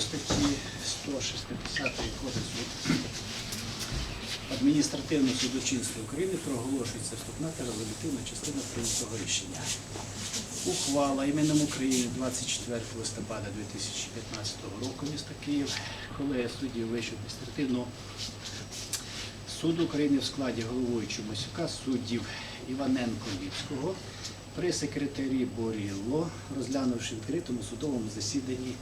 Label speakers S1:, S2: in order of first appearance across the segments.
S1: статті 160 Кодексу адміністративного судочинства України проголошується вступна та резолютивна частина прийнятого рішення. Ухвала іменем України 24 листопада 2015 року міста Київ, колегія суддів Вищого адміністративного суду України в складі головуючого Масюка, суддів Іваненко Ліпського, при секретарі Борілло, розглянувши в відкритому судовому засіданні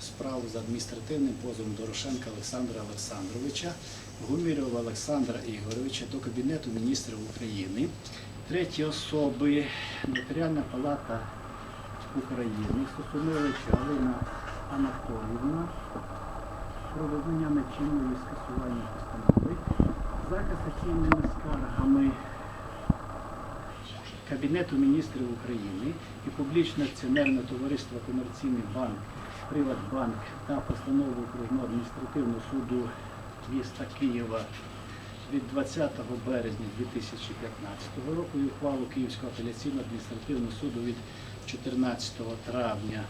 S1: справу за адміністративним позовом Дорошенка Олександра Олександровича, Гумірова Олександра Ігоровича до Кабінету міністрів України, треті особи Нотаріальна палата України, Сосунович Галина Анатоліївна, про визнання нечинної скасування постанови за касаційними скаргами Кабінету міністрів України і публічне акціонерне товариство Комерційний банк, Приватбанк та постанову окружного адміністративного суду міста Києва від 20 березня 2015 року і ухвалу Київського апеляційного адміністративного суду від 14 травня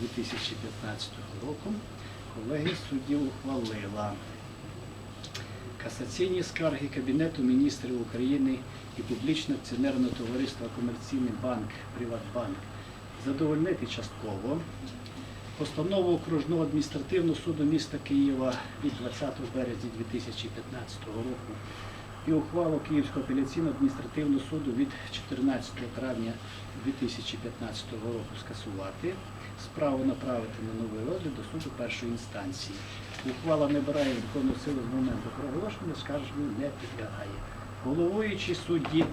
S1: 2015 року. Колегія суддів ухвалила касаційні скарги Кабінету міністрів України і публічне акціонерне товариство Комерційний банк Приватбанк задовольнити частково. Постанову окружного адміністративного суду міста Києва від 20 березня 2015 року і ухвалу Київського апеляційного адміністративного суду від 14 травня 2015 року скасувати, справу направити на новий розгляд до суду першої інстанції. Ухвала не бере законну силу з моменту проголошення, скарженню не підлягає. Головуючі судді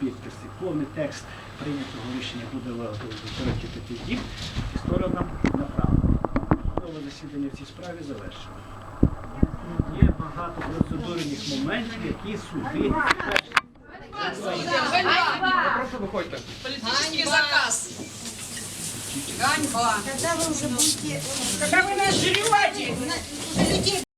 S1: підписи. Повний текст прийнятого рішення буде виготовлено до 45 діб і сторонам направлено. Судове засідання в цій справі завершено. Є багато процедурних моментів, які суди
S2: Просто виходьте.
S3: Политический заказ. Ганьба.
S4: Когда вы уже будете...
S3: Когда вы нас жрете?